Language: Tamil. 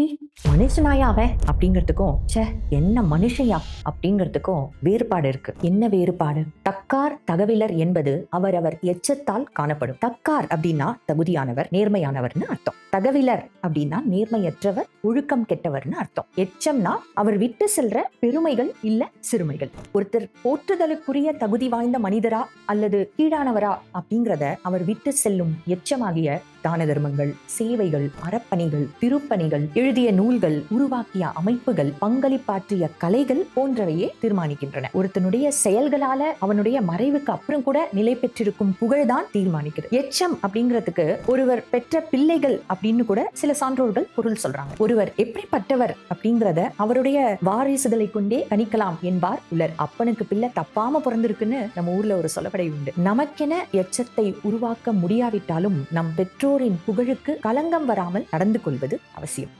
மனுஷனாயாவே மனுஷனாயா அவன்? அப்படிங்கிறதுக்கும் ச்சே என்ன மனுஷையா அப்படிங்கிறதுக்கும் வேறுபாடு இருக்கு. என்ன வேறுபாடு? தக்கார் தகவிலர் என்பது அவர் அவர் எச்சத்தால் காணப்படும். தக்கார் அப்படின்னா தகுதியானவர் நேர்மையானவர்னு அர்த்தம். தகவிலர் அப்படின்னா நேர்மையற்றவர் ஒழுக்கம் கெட்டவர்னு அர்த்தம். எச்சம்னா அவர் விட்டு செல்ற பெருமைகள் இல்ல சிறுமைகள். ஒருத்தர் போற்றுதலுக்குரிய தகுதி வாய்ந்த மனிதரா அல்லது கீழானவரா அப்படிங்கிறத அவர் விட்டு செல்லும் எச்சமாகிய தான தர்மங்கள் சேவைகள் அறப்பணிகள் திருப்பணிகள் எழுதிய நூல்கள் உருவாக்கிய அமைப்புகள் பங்களிப்பாற்றிய கலைகள் போன்றவையே தீர்மானிக்கின்றன. ஒருத்தனுடைய செயல்களால அவனுடைய மறைவுக்கு அப்புறம் கூட நிலை பெற்றிருக்கும் புகழ்தான் தீர்மானிக்கிறது. எச்சம் அப்படிங்கிறதுக்கு ஒருவர் பெற்ற பிள்ளைகள் அப்படின்னு கூட சில சான்றோர்கள் பொருள் சொல்றாங்க. ஒருவர் எப்படிப்பட்டவர் அப்படிங்கிறத அவருடைய வாரிசுகளை கொண்டே கணிக்கலாம் என்பார் உலர். அப்பனுக்கு பிள்ளை தப்பாம பிறந்திருக்குன்னு நம்ம ஊர்ல ஒரு சொல்லப்படை உண்டு. நமக்கென எச்சத்தை உருவாக்க முடியாவிட்டாலும் நம் பெற்றோர் பெற்றோரின் புகழுக்கு களங்கம் வராமல் நடந்து கொள்வது அவசியம்.